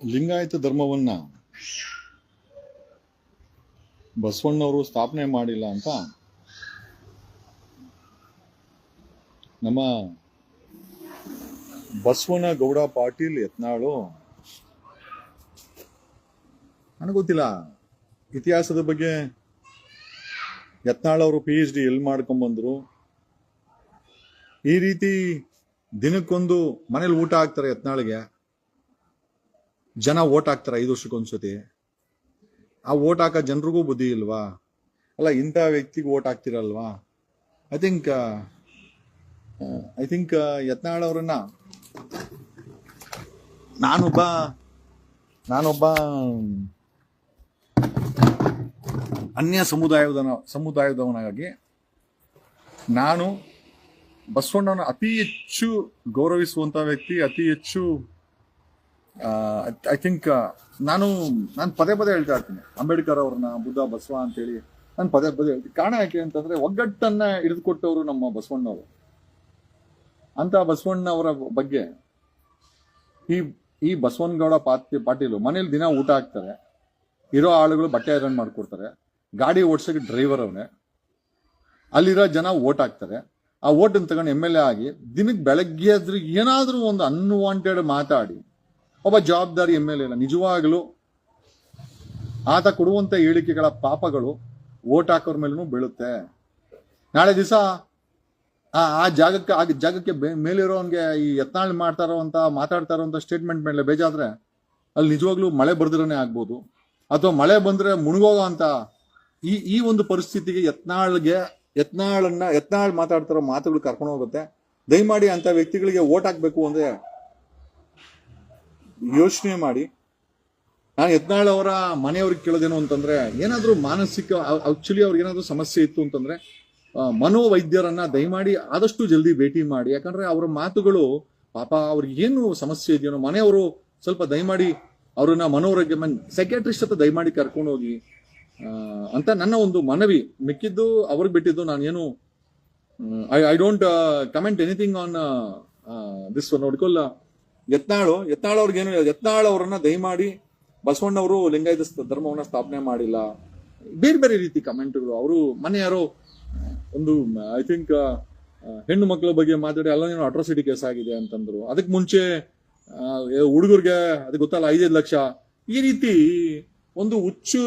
ಲಿಂಗಾಯತ ಧರ್ಮವನ್ನ ಬಸವಣ್ಣವರು ಸ್ಥಾಪನೆ ಮಾಡಿಲ್ಲ ಅಂತ ನಮ್ಮ ಬಸವನ ಗೌಡ ಪಾಟೀಲ್ ಯತ್ನಾಳು ನನಗೆ ಗೊತ್ತಿಲ್ಲ. ಇತಿಹಾಸದ ಬಗ್ಗೆ ಯತ್ನಾಳ್ ಅವರು ಪಿ ಎಚ್ ಡಿ ಎಲ್ಲಿ ಮಾಡ್ಕೊಂಡ್ಬಂದ್ರು ಈ ರೀತಿ ದಿನಕ್ಕೊಂದು ಮನೇಲಿ ಊಟ ಹಾಕ್ತಾರೆ ಯತ್ನಾಳ್ಗೆ. ಜನ ಓಟ್ ಹಾಕ್ತಾರೆ ಐದು ವರ್ಷಕ್ಕೊಂದ್ಸತಿ ಆ ಓಟ್ ಹಾಕೋ ಜನರಿಗೂ ಬುದ್ಧಿ ಇಲ್ವಾ? ಅಲ್ಲ, ಇಂಥ ವ್ಯಕ್ತಿಗೆ vote ಹಾಕ್ತಿರಲ್ವಾ? I think I think Yatnal ಅವರನ್ನ ನಾನೊಬ್ಬ ನಾನೊಬ್ಬ ಅನ್ಯ ಸಮುದಾಯದ ಸಮುದಾಯದವನಾಗಿ ನಾನು ಬಸವಣ್ಣನ ಅತಿ ಹೆಚ್ಚು ಗೌರವಿಸುವಂತ ವ್ಯಕ್ತಿ, ಅತಿ ಹೆಚ್ಚು ಐ ಥಿಂಕ್ ನಾನು ನಾನು ಪದೇ ಪದೇ ಹೇಳ್ತಾ ಇರ್ತೀನಿ. ಅಂಬೇಡ್ಕರ್ ಅವ್ರನ್ನ, ಬುದ್ಧ ಬಸವ ಅಂತೇಳಿ ನಾನು ಪದೇ ಪದೇ ಹೇಳ್ತೀನಿ. ಕಾರಣ ಯಾಕೆ ಅಂತಂದ್ರೆ ಒಗ್ಗಟ್ಟನ್ನ ಹಿಡಿದುಕೊಟ್ಟವರು ನಮ್ಮ ಬಸವಣ್ಣವರು. ಅಂತ ಬಸವಣ್ಣವರ ಬಗ್ಗೆ ಈ ಈ ಬಸವನಗೌಡ ಪಾತಿ ಪಾಟೀಲು ಮನೇಲಿ ದಿನ ಊಟ ಹಾಕ್ತಾರೆ. ಇರೋ ಆಳುಗಳು ಬಟ್ಟೆ ಐರನ್ ಮಾಡ್ಕೊಡ್ತಾರೆ. ಗಾಡಿ ಓಡಿಸೋಕೆ ಡ್ರೈವರ್ ಅವನೇ. ಅಲ್ಲಿರೋ ಜನ ಓಟ್ ಹಾಕ್ತಾರೆ. ಆ ಓಟನ್ನು ತಗೊಂಡು ಎಂ ಎಲ್ ಎ ಆಗಿ ದಿನಕ್ಕೆ ಬೆಳಗ್ಗೆ ಏನಾದರೂ ಒಂದು ಅನ್ವಾಂಟೆಡ್ ಮಾತಾಡಿ ಒಬ್ಬ ಜವಾಬ್ದಾರಿ ಎಂ ಎಲ್ ಎ ನಿಜವಾಗಲೂ ಆತ ಕೊಡುವಂತ ಹೇಳಿಕೆಗಳ ಪಾಪಗಳು ಓಟ್ ಹಾಕೋರ್ ಮೇಲೂ ಬೀಳುತ್ತೆ. ನಾಳೆ ದಿವಸ ಆ ಆ ಜಾಗಕ್ಕೆ ಆ ಜಾಗಕ್ಕೆ ಮೇಲಿರೋನ್ಗೆ ಈ ಯತ್ನಾಳ್ ಮಾಡ್ತಾ ಇರೋಂತ ಮಾತಾಡ್ತಾ ಇರೋಂಥ ಸ್ಟೇಟ್ಮೆಂಟ್ ಮೇಲೆ ಬೇಜಾದ್ರೆ ಅಲ್ಲಿ ನಿಜವಾಗ್ಲೂ ಮಳೆ ಬರ್ದಿರನೇ ಆಗ್ಬೋದು. ಅಥವಾ ಮಳೆ ಬಂದ್ರೆ ಮುಳುಗೋಗೋ ಅಂತ ಈ ಈ ಒಂದು ಪರಿಸ್ಥಿತಿಗೆ ಯತ್ನಾಳ್ಗೆ, ಯತ್ನಾಳನ್ನ, ಯತ್ನಾಳ್ ಮಾತಾಡ್ತಾರೋ ಮಾತುಗಳು ಕರ್ಕೊಂಡು ಹೋಗುತ್ತೆ. ದಯಮಾಡಿ ಅಂತ ವ್ಯಕ್ತಿಗಳಿಗೆ ಓಟ್ ಹಾಕ್ಬೇಕು ಅಂದ್ರೆ ಯೋಚನೆ ಮಾಡಿ. ನಾನು ಯತ್ನಾಳ್ ಅವರ ಮನೆಯವ್ರಿಗೆ ಕೇಳೋದೇನು ಅಂತಂದ್ರೆ, ಏನಾದ್ರೂ ಮಾನಸಿಕ ಆಕ್ಚುಲಿ ಅವ್ರಿಗೆ ಏನಾದ್ರೂ ಸಮಸ್ಯೆ ಇತ್ತು ಅಂತಂದ್ರೆ ಮನೋವೈದ್ಯರನ್ನ ದಯಮಾಡಿ ಆದಷ್ಟು ಜಲ್ದಿ ಭೇಟಿ ಮಾಡಿ. ಯಾಕಂದ್ರೆ ಅವರ ಮಾತುಗಳು, ಪಾಪ ಅವ್ರಿಗೆ ಏನು ಸಮಸ್ಯೆ ಇದೆಯೋ ಮನೆಯವರು ಸ್ವಲ್ಪ ದಯಮಾಡಿ ಅವ್ರನ್ನ ಮನೋರೋಗ್ಯ ಸೈಕ್ಯಾಟ್ರಿಸ್ಟ್ ಹತ್ರ ದಯಮಾಡಿ ಕರ್ಕೊಂಡು ಹೋಗಿ ಅಂತ ನನ್ನ ಒಂದು ಮನವಿ. ಮಿಕ್ಕಿದ್ದು, ಅವ್ರಿಗೆ ಬಿಟ್ಟಿದ್ದು ನಾನೇನು I I don't comment anything on this ನೋಡ್ಕೊಲ್ಲ Yatnal, Yatnal ಅವ್ರಿಗೇನು ಯತ್ನಾಳ್ ಅವರನ್ನ ದಯಮಾಡಿ ಬಸವಣ್ಣವರು ಲಿಂಗಾಯತ ಧರ್ಮವನ್ನ ಸ್ಥಾಪನೆ ಮಾಡಿಲ್ಲ. ಬೇರೆ ಬೇರೆ ರೀತಿ ಕಮೆಂಟ್ಗಳು. ಅವರು ಮನೆ ಯಾರೋ, ಒಂದು ಐ ಥಿಂಕ್ ಹೆಣ್ಣು ಮಕ್ಕಳ ಬಗ್ಗೆ ಮಾತಾಡಿ ಅಲ್ಲ ಏನೋ ಅಟ್ರಾಸಿಟಿ ಕೇಸ್ ಆಗಿದೆ ಅಂತಂದ್ರು. ಅದಕ್ಕೆ ಮುಂಚೆ ಹುಡುಗರಿಗೆ ಅದಕ್ಕೆ ಗೊತ್ತಲ್ಲ, ಐದೈದು ಲಕ್ಷ. ಈ ರೀತಿ ಒಂದು ಹುಚ್ಚು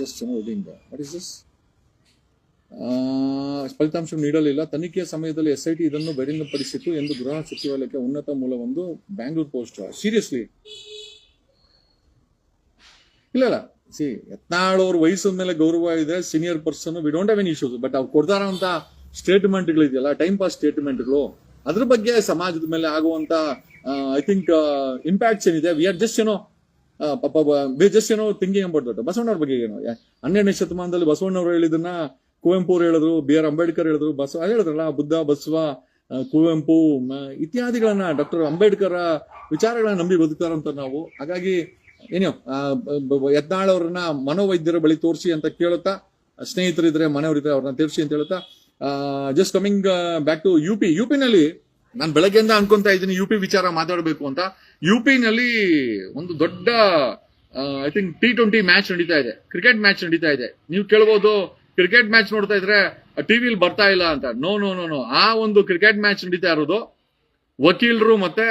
just reading what is this ಫಲಿತಾಂಶ ನೀಡಲಿಲ್ಲ. ತನಿಖೆಯ ಸಮಯದಲ್ಲಿ ಎಸ್ ಐ ಟಿ ಇದನ್ನು ಬಹಿರಂಗಪಡಿಸಿತು ಎಂದು ಗೃಹ ಸಚಿವಾಲಯಕ್ಕೆ ಉನ್ನತ ಮೂಲವೊಂದು ಬ್ಯಾಂಗ್ಳೂರ್ ಪೋಸ್ಟ್ ಸೀರಿಯಸ್ಲಿ ಇಲ್ಲ ಇಲ್ಲ. ಸಿ ಯತ್ನಾಳ್ ಅವ್ರ ವಯಸ್ಸಿನ ಮೇಲೆ ಗೌರವ ಇದೆ senior person we don't have an issues but ಅವ್ರು ಕೊಡ್ತಾರಂತ ಸ್ಟೇಟ್ಮೆಂಟ್ಗಳು ಇದೆಯಲ್ಲ ಟೈಮ್ ಪಾಸ್ ಸ್ಟೇಟ್ಮೆಂಟ್ಗಳು ಅದ್ರ ಬಗ್ಗೆ ಸಮಾಜದ ಮೇಲೆ ಆಗುವಂತ ಐ ಥಿಂಕ್ ಇಂಪ್ಯಾಕ್ಟ್ಸ್ ಏನಿದೆ? ವಿ ಆರ್ ಜಸ್ಟ್ ಏನೋ ಪಾಪ ಜಸ್ಟ್ ಏನೋ ಥಿಂಕಿಂಗ್ ಅಬೌಟ್ ದಟ್ ಬಸವಣ್ಣವ್ರ ಬಗ್ಗೆ ಏನೋ? ಹನ್ನೆರಡನೇ ಶತಮಾನದಲ್ಲಿ ಬಸವಣ್ಣವ್ರು ಹೇಳಿದನ್ನ ಕುವೆಂಪು ಅವ್ರು ಹೇಳಿದ್ರು ಬಿ ಆರ್ ಅಂಬೇಡ್ಕರ್ ಹೇಳಿದ್ರು ಬಸವ ಹೇಳಿದ್ರಲ್ಲ ಬುದ್ಧ ಬಸವ ಕುವೆಂಪು ಇತ್ಯಾದಿಗಳನ್ನ ಡಾಕ್ಟರ್ ಅಂಬೇಡ್ಕರ್ ವಿಚಾರಗಳನ್ನ ನಂಬಿ ಬದುಕ್ತಾರಂತ ನಾವು. ಹಾಗಾಗಿ ಏನೋ ಆ, ಬ- ಬ- ಯತ್ನಾಳ್ ಅವ್ರನ್ನ ಮನೋವೈದ್ಯರ ಬಳಿ ತೋರಿಸಿ ಅಂತ ಕೇಳುತ್ತಾ ಸ್ನೇಹಿತರಿದ್ರೆ ಮನೆಯವರಿದ್ರೆ ಅವ್ರನ್ನ ತೋರಿಸಿ ಅಂತ ಹೇಳುತ್ತಾ just coming back to U P U ಪಿನಲ್ಲಿ ನಾನು ಬೆಳಗ್ಗೆಯಿಂದ ಅನ್ಕೊಂತ ಇದ್ದೀನಿ ಯು ಪಿ ವಿಚಾರ ಮಾತಾಡಬೇಕು ಅಂತ. ಯು ನಲ್ಲಿ ಒಂದು ದೊಡ್ಡ I think T twenty match ನಡೀತಾ ಇದೆ. ಕ್ರಿಕೆಟ್ ಮ್ಯಾಚ್ ನಡೀತಾ ಇದೆ. ನೀವು ಕೇಳ್ಬೋದು ಕ್ರಿಕೆಟ್ ಮ್ಯಾಚ್ ನೋಡ್ತಾ ಇದ್ರೆ, ಟಿವಿಲಿ ಬರ್ತಾ ಇಲ್ಲ ಅಂತ. ನೋ ನೋ ನೋ ನೋ ಆ ಒಂದು ಕ್ರಿಕೆಟ್ ಮ್ಯಾಚ್ ನಡೀತಾ ಇರೋದು ವಕೀಲರು ಮತ್ತೆ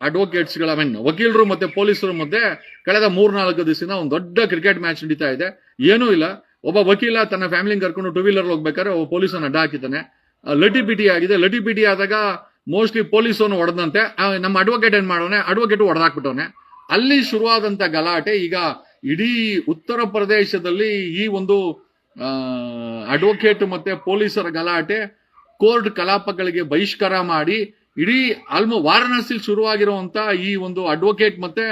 ಅಡ್ವೊಕೇಟ್ಸ್ಗಳ ಮೀನ್ ವಕೀಲರು ಮತ್ತೆ ಪೊಲೀಸರು ಮತ್ತೆ ಕಳೆದ ಮೂರ್ನಾಲ್ಕು ದಿವಸದಿಂದ ಒಂದು ದೊಡ್ಡ ಕ್ರಿಕೆಟ್ ಮ್ಯಾಚ್ ನಡೀತಾ ಇದೆ. ಏನೂ ಇಲ್ಲ. ಒಬ್ಬ ವಕೀಲ ತನ್ನ ಫ್ಯಾಮಿಲಿ ಕರ್ಕೊಂಡು ಟೂ ವೀಲರ್ ಹೋಗ್ಬೇಕಾದ್ರೆ ಒಬ್ಬ ಪೊಲೀಸನ್ನ ಅಡ್ಡ ಹಾಕಿದ್ದಾನೆ ಲಟಿ ಪಿಟಿ ಆಗಿದೆ. ಲಟಿ ಪಿಟಿ ಆದಾಗ ಮೋಸ್ಟ್ಲಿ ಪೊಲೀಸನು ಹೊಡೆದಂತೆ ನಮ್ಮ ಅಡ್ವೊಕೇಟ್ ಏನ್ ಮಾಡೋನೆ ಅಡ್ವೊಕೇಟ್ ಹೊಡೆದಾಕ್ಬಿಟ್ಟವನೆ. ಅಲ್ಲಿ ಶುರುವಾದಂತ ಗಲಾಟೆ ಈಗ ಇಡೀ ಉತ್ತರ ಪ್ರದೇಶದಲ್ಲಿ ಈ ಒಂದು ಅಡ್ವೊಕೇಟ್ ಮತ್ತೆ ಪೊಲೀಸರ ಗಲಾಟೆ, ಕೋರ್ಟ್ ಕಲಾಪಗಳಿಗೆ ಬಹಿಷ್ಕಾರ ಮಾಡಿ, ಇಡೀ ಆಲ್ಮೋ ವಾರಣಾಸಿಲಿ ಶುರುವಾಗಿರುವಂತ ಈ ಒಂದು ಅಡ್ವೊಕೇಟ್ ಮತ್ತೆ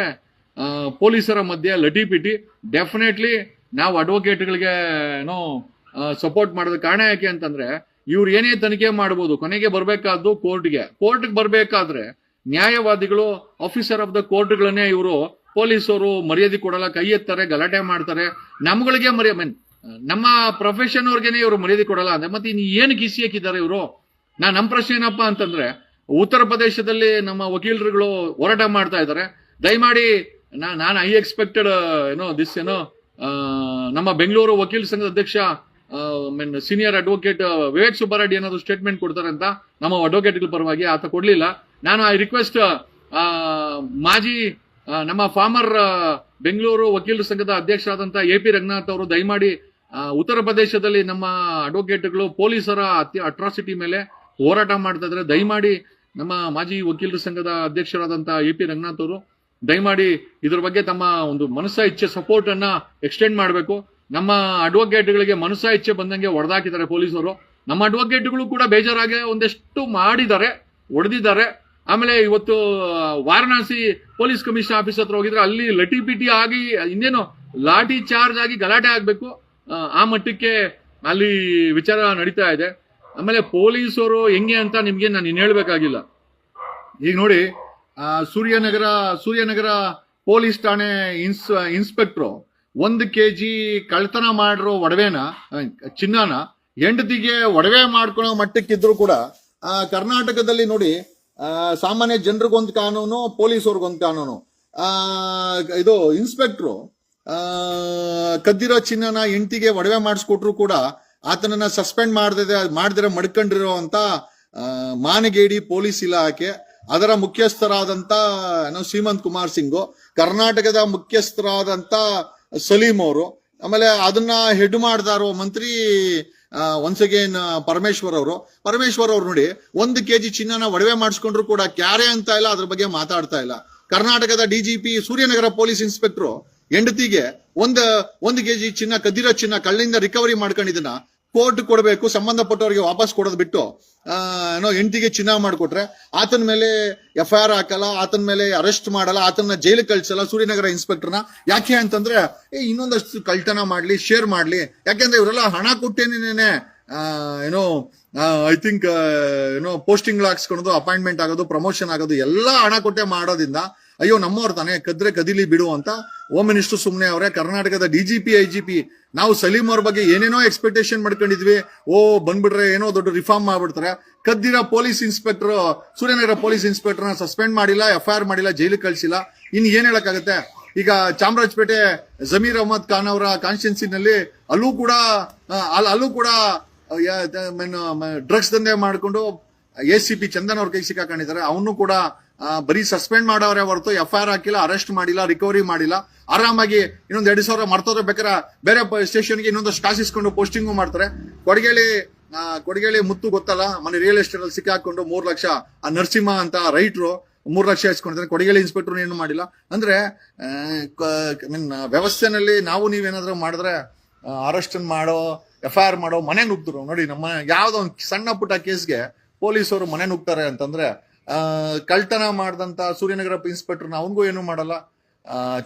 ಪೊಲೀಸರ ಮಧ್ಯೆ ಲಟಿಪಿಟಿ ಡೆಫಿನೆಟ್ಲಿ ನಾವು ಅಡ್ವೊಕೇಟ್ಗಳಿಗೆ ಏನೋ ಸಪೋರ್ಟ್ ಮಾಡೋದ ಕಾರಣ ಯಾಕೆ ಅಂತಂದ್ರೆ, ಇವ್ರು ಏನೇ ತನಿಖೆ ಮಾಡ್ಬೋದು, ಕೊನೆಗೆ ಬರಬೇಕಾದ್ದು ಕೋರ್ಟ್ಗೆ. ಕೋರ್ಟ್ಗೆ ಬರಬೇಕಾದ್ರೆ, ನ್ಯಾಯವಾದಿಗಳು ಆಫೀಸರ್ ಆಫ್ ದ ಕೋರ್ಟ್ಗಳನ್ನೇ ಇವರು ಪೊಲೀಸರು ಮರ್ಯಾದೆ ಕೊಡಲ್ಲ, ಕೈ ಎತ್ತಾರೆ, ಗಲಾಟೆ ಮಾಡ್ತಾರೆ, ನಮ್ಗಳಿಗೆ ಮರ್ಯ ಮೀನ್ ನಮ್ಮ ಪ್ರೊಫೆಷನ್ ಅವ್ರಿಗೇನೆ ಇವರು ಮರ್ಯಾದೆ ಕೊಡಲ್ಲ ಅಂದ್ರೆ, ಮತ್ತೆ ಇನ್ನು ಏನು ಗಿಸಿ ಹಾಕಿದ್ದಾರೆ ಇವರು? ನಾ ನಮ್ಮ ಪ್ರಶ್ನೆ ಏನಪ್ಪಾ ಅಂತಂದ್ರೆ, ಉತ್ತರ ಪ್ರದೇಶದಲ್ಲಿ ನಮ್ಮ ವಕೀಲರುಗಳು ಹೋರಾಟ ಮಾಡ್ತಾ ಇದ್ದಾರೆ. ದಯಮಾಡಿ ನಾ, ನಾನು ಐ ಎಕ್ಸ್ಪೆಕ್ಟೆಡ್ ಏನೋ ದಿಸ್ ಏನೋ ನಮ್ಮ ಬೆಂಗಳೂರು ವಕೀಲ ಸಂಘದ ಅಧ್ಯಕ್ಷ mean senior advocate Vivek Subbareddy ಏನಾದ್ರು ಸ್ಟೇಟ್ಮೆಂಟ್ ಕೊಡ್ತಾರೆ ಅಂತ ನಮ್ಮ ಅಡ್ವೊಕೇಟ್ಗಳ ಪರವಾಗಿ ಆತ ಕೊಡ್ಲಿಲ್ಲ. ನಾನು ಐ ರಿಕ್ವೆಸ್ಟ್ ಮಾಜಿ ನಮ್ಮ ಫಾರ್ಮರ್ ಬೆಂಗಳೂರು ವಕೀಲರ ಸಂಘದ ಅಧ್ಯಕ್ಷರಾದಂಥ ಎ ಪಿ ರಂಗನಾಥ್ ಅವರು ದಯಮಾಡಿ ಉತ್ತರ ಪ್ರದೇಶದಲ್ಲಿ ನಮ್ಮ ಅಡ್ವೊಕೇಟ್ಗಳು, ಪೊಲೀಸರ ಅತಿ ಅಟ್ರಾಸಿಟಿ ಮೇಲೆ ಹೋರಾಟ ಮಾಡ್ತಾ ಇದ್ದಾರೆ. ದಯಮಾಡಿ ನಮ್ಮ ಮಾಜಿ ವಕೀಲರ ಸಂಘದ ಅಧ್ಯಕ್ಷರಾದಂಥ ಎ ಪಿ ರಂಗನಾಥ್ ಅವರು, ದಯಮಾಡಿ ಇದ್ರ ಬಗ್ಗೆ ತಮ್ಮ ಒಂದು ಮನಸ್ಸ ಇಚ್ಛೆ ಸಪೋರ್ಟ್ ಅನ್ನ ಎಕ್ಸ್ಟೆಂಡ್ ಮಾಡಬೇಕು. ನಮ್ಮ ಅಡ್ವೊಕೇಟ್ಗಳಿಗೆ ಮನಸ್ಸ ಇಚ್ಛೆ ಬಂದಂಗೆ ಹೊಡೆದಾಕಿದ್ದಾರೆ ಪೊಲೀಸರು. ನಮ್ಮ ಅಡ್ವೊಕೇಟ್ಗಳು ಕೂಡ ಬೇಜಾರಾಗಿ ಒಂದಷ್ಟು ಮಾಡಿದ್ದಾರೆ, ಹೊಡೆದಿದ್ದಾರೆ. ಆಮೇಲೆ ಇವತ್ತು ವಾರಣಾಸಿ ಪೊಲೀಸ್ ಕಮಿಷನ್ ಆಫೀಸ್ ಹತ್ರ ಹೋಗಿದ್ರೆ ಅಲ್ಲಿ ಲಟಿ ಪಿಟಿ ಆಗಿ, ಇನ್ನೇನು ಲಾಠಿ ಚಾರ್ಜ್ ಆಗಿ ಗಲಾಟೆ ಆಗ್ಬೇಕು. ಆ, ಮಟ್ಟಕ್ಕೆ ಅಲ್ಲಿ ವಿಚಾರ ನಡೀತಾ ಇದೆ. ಆಮೇಲೆ ಪೊಲೀಸರು ಹೆಂಗೆ ಅಂತ ನಿಮ್ಗೆ ನಾನು ಇನ್ನು ಹೇಳ್ಬೇಕಾಗಿಲ್ಲ. ಈಗ ನೋಡಿ ಸೂರ್ಯನಗರ ಸೂರ್ಯನಗರ ಪೊಲೀಸ್ ಠಾಣೆ ಇನ್ಸ್ ಇನ್ಸ್ಪೆಕ್ಟ್ರು ಒಂದು ಕೆ ಜಿ ಕಳ್ತನ ಮಾಡಿರೋ ಒಡವೆನ ಚಿನ್ನನ ಹೆಂಡತಿಗೆ ಒಡವೆ ಮಾಡ್ಕೊಳೋ ಮಟ್ಟಕ್ಕಿದ್ರು ಕೂಡ ಕರ್ನಾಟಕದಲ್ಲಿ ನೋಡಿ ಸಾಮಾನ್ಯ ಜನರಿಗೊಂದು ಕಾನೂನು ಪೊಲೀಸವ್ರಿಗೊಂದು ಕಾನೂನು. ಇದು ಇನ್ಸ್ಪೆಕ್ಟ್ರು ಕದ್ದಿರೋ ಚಿನ್ನನ ಹೆಂಡತಿಗೆ ಒಡವೆ ಮಾಡಿಸ್ಕೊಟ್ರು ಕೂಡ ಆತನನ್ನ ಸಸ್ಪೆಂಡ್ ಮಾಡದೆ ಮಾಡದಿರ ಮಡ್ಕೊಂಡಿರೋ ಅಂತ ಮಾನಗೇಡಿ ಪೊಲೀಸ್ ಇಲಾಖೆ, ಅದರ ಮುಖ್ಯಸ್ಥರಾದಂತ ಶ್ರೀಮಂತ್ ಕುಮಾರ್ ಸಿಂಗು, ಕರ್ನಾಟಕದ ಮುಖ್ಯಸ್ಥರಾದಂತ ಸಲೀಂ ಅವರು, ಆಮೇಲೆ ಅದನ್ನ ಹೆಡ್ ಮಾಡ್ದಾರೋ ಮಂತ್ರಿ ಒನ್ಸ್ ಅಗೇನ್ ಪರಮೇಶ್ವರ್ ಅವರು. ಪರಮೇಶ್ವರ್ ಅವ್ರು ನೋಡಿ, ಒಂದು ಕೆಜಿ ಚಿನ್ನನ ಒಡವೆ ಮಾಡಿಸ್ಕೊಂಡ್ರು ಕೂಡ ಕ್ಯಾರೆ ಅಂತ ಇಲ್ಲ, ಅದ್ರ ಬಗ್ಗೆ ಮಾತಾಡ್ತಾ ಇಲ್ಲ. ಕರ್ನಾಟಕದ ಡಿಜಿಪಿ ಸೂರ್ಯನಗರ ಪೊಲೀಸ್ ಇನ್ಸ್ಪೆಕ್ಟರ್ ಹೆಂಡತಿಗೆ ಒಂದು ಒಂದು ಕೆಜಿ ಚಿನ್ನ, ಕದಿರೋ ಚಿನ್ನ ಕಳ್ಳಿಂದ ರಿಕವರಿ ಮಾಡ್ಕೊಂಡಿದ್ದನ್ನ ಕೋರ್ಟ್ ಕೊಡಬೇಕು, ಸಂಬಂಧಪಟ್ಟವರಿಗೆ ವಾಪಸ್ ಕೊಡೋದು ಬಿಟ್ಟು ಏನೋ ಹೆಂಡತಿಗೆ ಚಿನ್ನ ಮಾಡಿಕೊಟ್ರೆ, ಆತನ ಮೇಲೆ ಎಫ್ ಐ ಆರ್ ಹಾಕಲ್ಲ, ಆತನ ಮೇಲೆ ಅರೆಸ್ಟ್ ಮಾಡಲ್ಲ, ಆತನ ಜೈಲಿಗೆ ಕಳ್ಸಲ್ಲ, ಸೂರ್ಯನಗರ ಇನ್ಸ್ಪೆಕ್ಟರ್ನ ಯಾಕೆ ಅಂತಂದ್ರೆ ಇನ್ನೊಂದಷ್ಟು ಕಳ್ತನ ಮಾಡ್ಲಿ ಶೇರ್ ಮಾಡ್ಲಿ, ಯಾಕೆಂದ್ರೆ ಇವರೆಲ್ಲ ಹಣ ಕೊಟ್ಟೇನೇನೆ ಏನೋ ಐ ಥಿಂಕ್ ಏನೋ ಪೋಸ್ಟಿಂಗ್ ಹಾಕ್ಸ್ಕೊಳೋದು ಅಪಾಯಿಂಟ್ಮೆಂಟ್ ಆಗೋದು ಪ್ರಮೋಷನ್ ಆಗೋದು, ಎಲ್ಲ ಹಣ ಕೊಟ್ಟೆ ಮಾಡೋದ್ರಿಂದ, ಅಯ್ಯೋ, ನಮ್ಮವ್ರು ತಾನೇ, ಕದ್ರೆ ಕದಿಲಿ ಬಿಡು ಅಂತ ಹೋಮ್ ಮಿನಿಸ್ಟರ್ ಸುಮ್ನೆ ಅವರೇ, ಕರ್ನಾಟಕದ D G P I G P ನಾವು ಸಲೀಂ ಅವ್ರ ಬಗ್ಗೆ ಏನೇನೋ ಎಕ್ಸ್ಪೆಕ್ಟೇಷನ್ ಮಾಡ್ಕೊಂಡಿದ್ವಿ, ಓ, ಬಂದ್ಬಿಟ್ರೆ ಏನೋ ದೊಡ್ಡ ರಿಫಾರ್ಮ್ ಮಾಡ್ಬಿಡ್ತಾರೆ ಕದ್ದಿರೋ ಪೊಲೀಸ್ ಇನ್ಸ್ಪೆಕ್ಟರ್ ಸೂರ್ಯನಗರ ಪೊಲೀಸ್ ಇನ್ಸ್ಪೆಕ್ಟರ್ನ ಸಸ್ಪೆಂಡ್ ಮಾಡಿಲ್ಲ ಎಫ್ ಐ ಆರ್ ಮಾಡಿಲ್ಲ, ಜೈಲಿಗೆ ಕಳ್ಸಿಲ್ಲ. ಇನ್ ಏನ್ ಹೇಳಕ್ಕಾಗತ್ತೆ? ಈಗ ಚಾಮರಾಜಪೇಟೆ ಜಮೀರ್ ಅಹಮದ್ ಖಾನ್ ಅವರ ಕಾನ್ಸ್ಟಿಟ್ಯೂನ್ಸಿನಲ್ಲಿ ಅಲ್ಲೂ ಕೂಡ ಅಲ್ಲೂ ಕೂಡ ಡ್ರಗ್ಸ್ ದಂಧೆ ಮಾಡಿಕೊಂಡು ಎ ಸಿ ಪಿ ಚಂದನ್ ಅವ್ರ ಕೈ ಸಿಕ್ಕಾಕೊಂಡಿದ್ದಾರೆ. ಅವನು ಕೂಡ ಬರೀ ಸಸ್ಪೆಂಡ್ ಮಾಡವ್ರೆ ಹೊರತು ಎಫ್ ಐ ಆರ್ ಹಾಕಿಲ್ಲ ಅರೆಸ್ಟ್ ಮಾಡಿಲ್ಲ ರಿಕವರಿ ಮಾಡಿಲ್ಲ. ಆರಾಮಾಗಿ ಇನ್ನೊಂದ್ ಎರಡು ಸಾವಿರ ಮರ್ತೋದ್ರೆ ಬೇಕಾರೆ ಬೇರೆ ಸ್ಟೇಷನ್ಗೆ ಇನ್ನೊಂದಷ್ಟು ಕಾಸಿಸ್ಕೊಂಡು ಪೋಸ್ಟಿಂಗು ಮಾಡ್ತಾರೆ. ಕೊಡಗೇಳಿ ಕೊಡಗೇಳಿ ಮುತ್ತು ಗೊತ್ತಲ್ಲ, ಮನೆ ರಿಯಲ್ ಎಸ್ಟೇಟ್ ಅಲ್ಲಿ ಸಿಕ್ಕಾಕೊಂಡು ಮೂರು ಲಕ್ಷ, ಆ, ನರಸಿಂಹ ಅಂತ ರೈಟ್ರು ಮೂರು ಲಕ್ಷ ಇಸ್ಕೊಂಡಿದ್ದಾರೆ. ಕೊಡಗೇಳಿ ಇನ್ಸ್ಪೆಕ್ಟರ್ ಏನು ಮಾಡಿಲ್ಲ. ಅಂದ್ರೆ ಮೀನ್, ವ್ಯವಸ್ಥೆನಲ್ಲಿ ನಾವು ನೀವೇನಾದ್ರೂ ಮಾಡಿದ್ರೆ ಅರೆಸ್ಟ್ ಮಾಡೋ ಎಫ್ ಐ ಆರ್ ಮಾಡೋ ಮನೆ ನುಗ್ದ್ರು. ನೋಡಿ, ನಮ್ಮ ಯಾವುದೋ ಒಂದು ಸಣ್ಣ ಪುಟ್ಟ ಕೇಸ್ಗೆ ಪೊಲೀಸರು ಮನೆ ನುಗ್ತಾರೆ ಅಂತಂದ್ರೆ ಕಳ್ತನ ಮಾಡಿದಂತ ಸೂರ್ಯನಗರ ಇನ್ಸ್ಪೆಕ್ಟರ್ನ ಅವನಿಗೂ ಏನು ಮಾಡಲ್ಲ.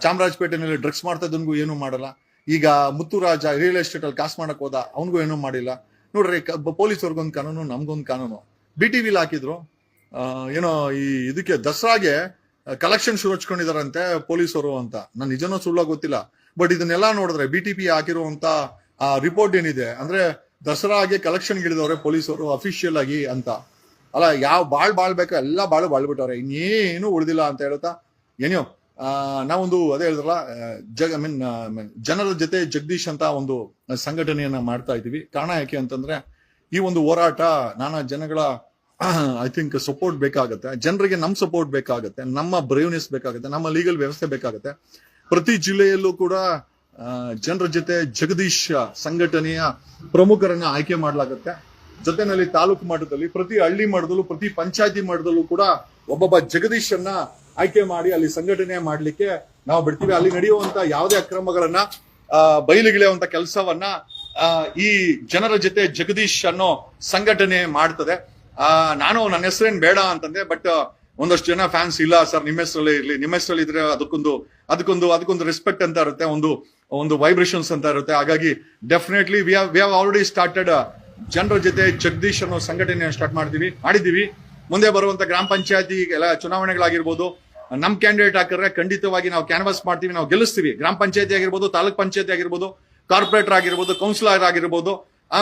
ಚಾಮರಾಜಪೇಟೆನಲ್ಲಿ ಡ್ರಗ್ಸ್ ಮಾಡ್ತಾ ಇದ್ದನ್ಗೂ ಏನು ಮಾಡಲ್ಲ. ಈಗ ಮುತ್ತುರಾಜ ರಿಯಲ್ ಎಸ್ಟೇಟ್ ಅಲ್ಲಿ ಕಾಸು ಮಾಡಕ್ ಹೋದ ಅವನಿಗೂ ಏನೂ ಮಾಡಿಲ್ಲ. ನೋಡ್ರಿ ಪೊಲೀಸವ್ರಿಗೊಂದು ಕಾನೂನು, ನಮ್ಗೊಂದು ಕಾನೂನು. ಬಿ ಟಿ ವಿಲಿ ಹಾಕಿದ್ರು. ಏನೋ ಈ ಇದಕ್ಕೆ ದಸರಾಗೆ ಕಲೆಕ್ಷನ್ ಶುರು ಹಚ್ಕೊಂಡಿದಾರಂತೆ ಪೊಲೀಸರು ಅಂತ. ನಾನು ನಿಜನೂ ಸುಳ್ಳ ಗೊತ್ತಿಲ್ಲ. ಬಟ್ ಇದನ್ನೆಲ್ಲ ನೋಡಿದ್ರೆ ಬಿ ಟಿ ಪಿ ಹಾಕಿರುವಂತ ಆ ರಿಪೋರ್ಟ್ ಏನಿದೆ? ಅಂದ್ರೆ ದಸರಾಗೆ ಕಲೆಕ್ಷನ್ ಪೊಲೀಸ್ ಪೊಲೀಸರು ಅಫಿಷಿಯಲ್ ಆಗಿ ಅಂತ. ಅಲ್ಲ ಯಾವ ಬಾಳ್ ಬಾಳ್ಬೇಕು? ಎಲ್ಲ ಬಾಳು ಬಾಳ್ಬಿಟ್ಟವ್ರೆ. ಇನ್ನೇನು ಉಳಿದಿಲ್ಲ ಅಂತ ಹೇಳ್ತಾ ಏನೋ ಆ, ನಾವೊಂದು ಅದೇ ಹೇಳಿದ್ರಲ್ಲ ಜಗ ಐ ಮೀನ್ ಜನರ ಜೊತೆ ಜಗದೀಶ್ ಅಂತ ಒಂದು ಸಂಘಟನೆಯನ್ನ ಮಾಡ್ತಾ ಇದೀವಿ ಕಾರಣ ಯಾಕೆ ಅಂತಂದ್ರೆ ಈ ಒಂದು ಹೋರಾಟ ನಾನಾ ಜನಗಳ ಐ ಥಿಂಕ್ ಸಪೋರ್ಟ್ ಬೇಕಾಗುತ್ತೆ. ಜನರಿಗೆ ನಮ್ ಸಪೋರ್ಟ್ ಬೇಕಾಗುತ್ತೆ. ನಮ್ಮ ಬ್ರೇವ್ನೆಸ್ ಬೇಕಾಗುತ್ತೆ. ನಮ್ಮ ಲೀಗಲ್ ವ್ಯವಸ್ಥೆ ಬೇಕಾಗುತ್ತೆ. ಪ್ರತಿ ಜಿಲ್ಲೆಯಲ್ಲೂ ಕೂಡ ಜನರ ಜೊತೆ ಜಗದೀಶ್ ಸಂಘಟನೆಯ ಪ್ರಮುಖರನ್ನ ಆಯ್ಕೆ ಮಾಡಲಾಗುತ್ತೆ. ಜೊತೆನಲ್ಲಿ ತಾಲೂಕು ಮಟ್ಟದಲ್ಲಿ ಪ್ರತಿ ಹಳ್ಳಿ ಮಟ್ಟದಲ್ಲೂ, ಪ್ರತಿ ಪಂಚಾಯತಿ ಮಟ್ಟದಲ್ಲೂ ಕೂಡ ಒಬ್ಬೊಬ್ಬ ಜಗದೀಶನ್ನ ಆಯ್ಕೆ ಮಾಡಿ ಅಲ್ಲಿ ಸಂಘಟನೆ ಮಾಡಲಿಕ್ಕೆ ನಾವು ಬಿಡ್ತೀವಿ. ಅಲ್ಲಿ ನಡೆಯುವಂತ ಯಾವುದೇ ಅಕ್ರಮಗಳನ್ನ ಬಯಲಿಗಿಳಿಯುವಂತ ಕೆಲಸವನ್ನ ಈ ಜನರ ಜೊತೆ ಜಗದೀಶ್ ಅನ್ನೋ ಸಂಘಟನೆ ಮಾಡ್ತದೆ. ನಾನು ನನ್ನ ಹೆಸರೇನ್ ಬೇಡ ಅಂತಂದೆ, ಬಟ್ ಒಂದಷ್ಟು ಜನ ಫ್ಯಾನ್ಸ್ ಇಲ್ಲ ಸರ್ ನಿಮ್ಮ ಹೆಸರಲ್ಲಿ ಇರಲಿ, ನಿಮ್ಮ ಹೆಸರಲ್ಲಿ ಇದ್ರೆ ಅದಕ್ಕೊಂದು ಅದಕ್ಕೊಂದು ಅದಕ್ಕೊಂದು ರೆಸ್ಪೆಕ್ಟ್ ಅಂತ ಇರುತ್ತೆ, ಒಂದು ಒಂದು ವೈಬ್ರೇಷನ್ಸ್ ಅಂತ ಇರುತ್ತೆ. ಹಾಗಾಗಿ definitely we we have already started ಜನರ ಜೊತೆ ಜಗದೀಶ್ ಅನ್ನೋ ಸಂಘಟನೆ ಸ್ಟಾರ್ಟ್ ಮಾಡ್ತೀವಿ, ಮಾಡಿದ್ದೀವಿ. ಮುಂದೆ ಬರುವಂತ ಗ್ರಾಮ ಪಂಚಾಯತಿ ಎಲ್ಲ ಚುನಾವಣೆಗಳಾಗಿರ್ಬೋದು, ನಮ್ ಕ್ಯಾಂಡಿಡೇಟ್ ಹಾಕಿದ್ರೆ ಖಂಡಿತವಾಗಿ ನಾವು ಕ್ಯಾನ್ವಾಸ್ ಮಾಡ್ತೀವಿ, ನಾವು ಗೆಲ್ಲಿಸ್ತೀವಿ. ಗ್ರಾಮ ಪಂಚಾಯತಿ ಆಗಿರ್ಬೋದು, ತಾಲೂಕ್ ಪಂಚಾಯತಿ ಆಗಿರ್ಬೋದು ಕಾರ್ಪೊರೇಟರ್ ಆಗಿರ್ಬೋದು ಕೌನ್ಸಿಲರ್ ಆಗಿರ್ಬೋದು.